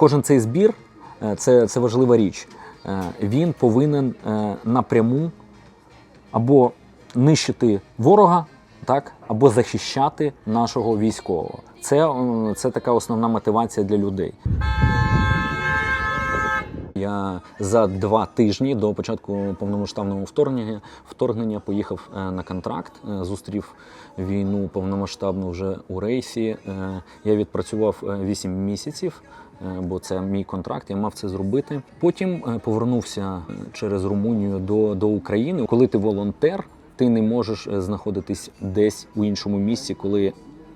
кожен цей збір е, це, це важлива річ. Е, Він повинен е, напряму або нищити ворога, так, або захищати нашого військового. Це, це така основна мотивація для людей. Я за два тижні до початку повномасштабного вторгнення вторгнення поїхав е, на контракт, е, зустрів війну повномасштабну вже у рейсі. Е, Я відпрацював 8 місяців, бо це мій контракт. Я мав це зробити. Потім повернувся через Румунію до, до України. Коли ти волонтер, ти не можеш знаходитись десь у іншому місці, коли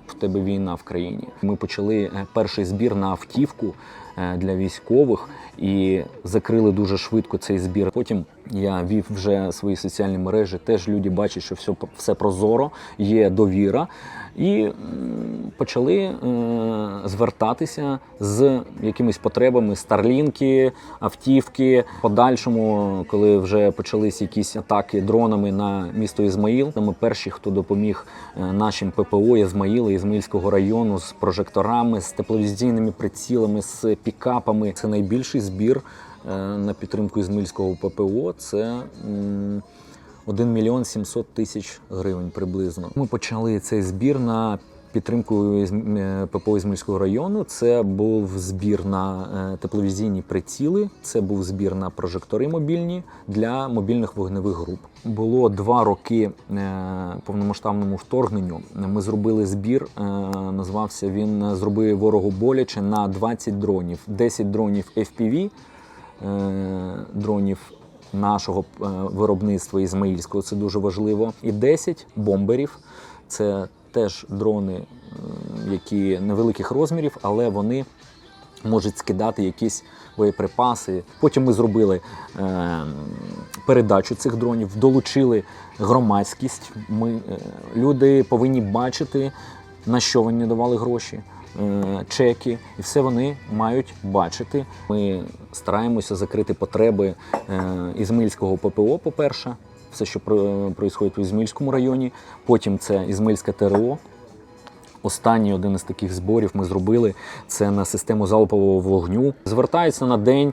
в тебе війна в країні. Ми почали перший збір на автівку для військових і закрили дуже швидко цей збір. Потім я вів вже свої соціальні мережі. Теж люди бачать, що все, все прозоро, є довіра. І почали е, звертатися з якимись потребами старлінки, автівки. Подальшому, коли вже почались якісь атаки дронами на місто Ізмаїл, ми перші, хто допоміг е, нашим ППО Ізмаїла, Ізмаїльського району з прожекторами, з тепловізійними прицілами, з пікапами. Це найбільший збір е, на підтримку Ізмаїльського ППО. Це м, 1 мільйон 700 тисяч гривень приблизно. Ми почали цей збір на підтримку Ізм- е, ППО Ізмаїльського району. Це був збір на е, тепловізійні приціли, це був збір на прожектори мобільні для мобільних вогневих груп. Було два роки е, повномасштабному вторгненню. Ми зробили збір. Назвався він Зроби ворогу боляче на 20 дронів, 10 дронів FPV, дронів нашого виробництва ізмаїльського, це дуже важливо. І 10 бомберів. Це теж дрони, які невеликих розмірів, але вони можуть скидати якісь боєприпаси. Потім ми зробили е, передачу цих дронів, долучили громадськість. Ми, е, люди повинні бачити, на що вони давали гроші. е, Чеки, і все вони мають бачити. Ми стараємося закрити потреби е, Ізмаїльського ППО, по-перше, все, що відбувається в Ізмаїльському районі. Потім це Ізмаїльське ТРО, Останній один із таких зборів ми зробили це на систему залпового вогню. Звертається на день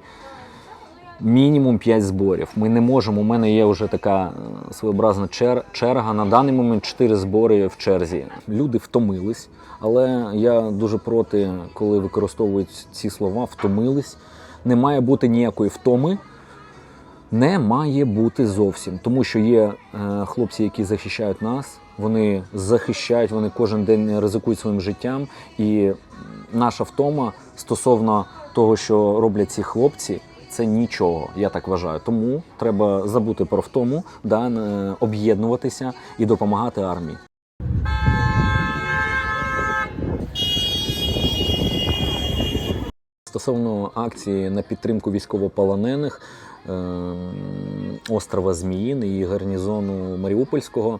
мінімум 5 зборів. Ми не можемо. У мене є вже така е, своєобразна чер- черга. На даний момент 4 збори в черзі. Люди втомились, але я дуже проти, коли використовують ці слова втомились. Не має бути ніякої втоми. Не має бути зовсім, тому що є е, хлопці, які захищають нас. Вони захищають, вони кожен день ризикують своїм життям. І наша втома стосовно того, що роблять ці хлопці, це нічого, я так вважаю. Тому треба забути про втому, да, е, об'єднуватися і допомагати армії. Стосовно акції на підтримку військовополонених острова Зміїн і гарнізону Маріупольського.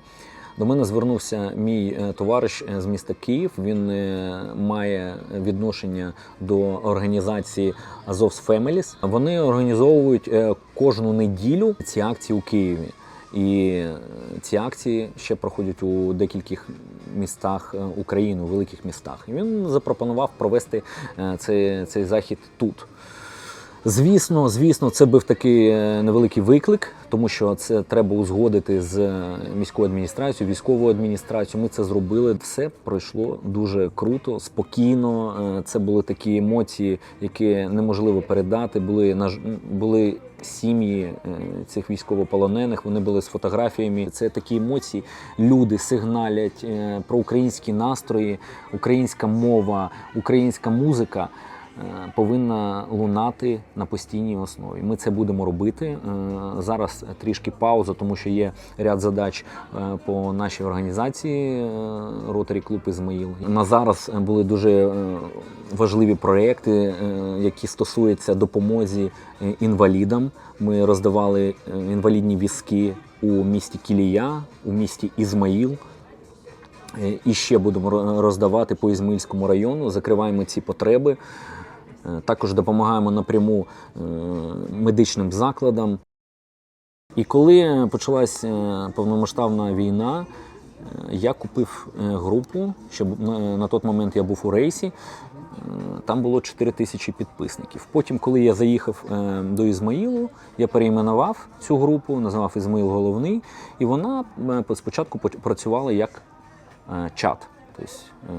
До мене звернувся мій е, товариш е, з міста Київ. Він е, має відношення до організації Azov's Families. Вони організовують кожну неділю ці акції у Києві. І ці акції ще проходять у декількох містах України, у великих містах. І він запропонував провести цей, цей захід тут. Звісно, звісно, це був такий е, невеликий виклик, тому що це треба узгодити з е, міською адміністрацією, військовою адміністрацією. Ми це зробили. Все пройшло дуже круто, спокійно. Е, Це були такі емоції, які неможливо передати. Були були сім'ї цих військовополонених. Вони були з фотографіями. Це такі емоції. Люди сигналять про українські настрої, українська мова, українська музика повинна лунати на постійній основі. Ми це будемо робити. Е, Зараз трішки пауза, тому що є ряд задач е, по нашій організації Ротарі Клуб Ізмаїл. На зараз були дуже е, важливі проекти, е, які стосуються допомозі е, інвалідам. Ми роздавали е, інвалідні візки у місті Кілія, у місті Ізмаїл. Е, І ще будемо роздавати по Ізмаїльському району, закриваємо ці потреби. Е, Також допомагаємо напряму е, медичним закладам. І коли почалась е, повномасштабна війна, я купив групу, щоб на- той момент я був у рейсі. Там було 4 тисячі підписників. Потім, коли я заїхав до Ізмаїлу, я перейменував цю групу, назвав Ізмаїл головний, і вона спочатку поч- працювала як чат. Тобто е,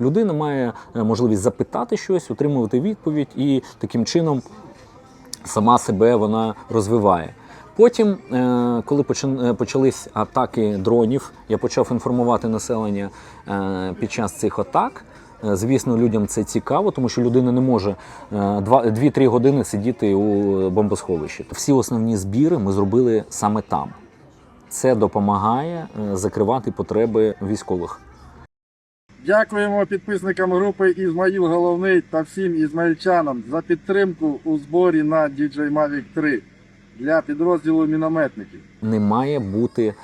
людина має е, можливість запитати щось, отримувати відповідь, і таким чином сама себе вона розвиває. Потім, е, коли е, почались атаки дронів, я почав інформувати населення е, під час цих атак. Е, Звісно, людям це цікаво, тому що людина не може е, два- 2-3 години сидіти у бомбосховищі. Всі основні збіри ми зробили саме там. Це допомагає е, закривати потреби військових. Дякуємо підписникам групи Ізмаїл Головний та всім ізмаїльчанам за підтримку у зборі на DJI Mavic 3 для підрозділу мінометників. не має бути е,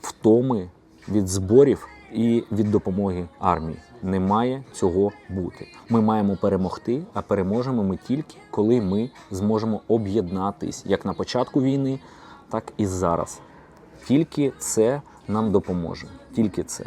втоми від зборів і від допомоги армії. Не має цього бути. Ми маємо перемогти, а переможемо ми тільки коли ми зможемо об'єднатись як на початку війни, так і зараз. Тільки це нам допоможе. Тільки це.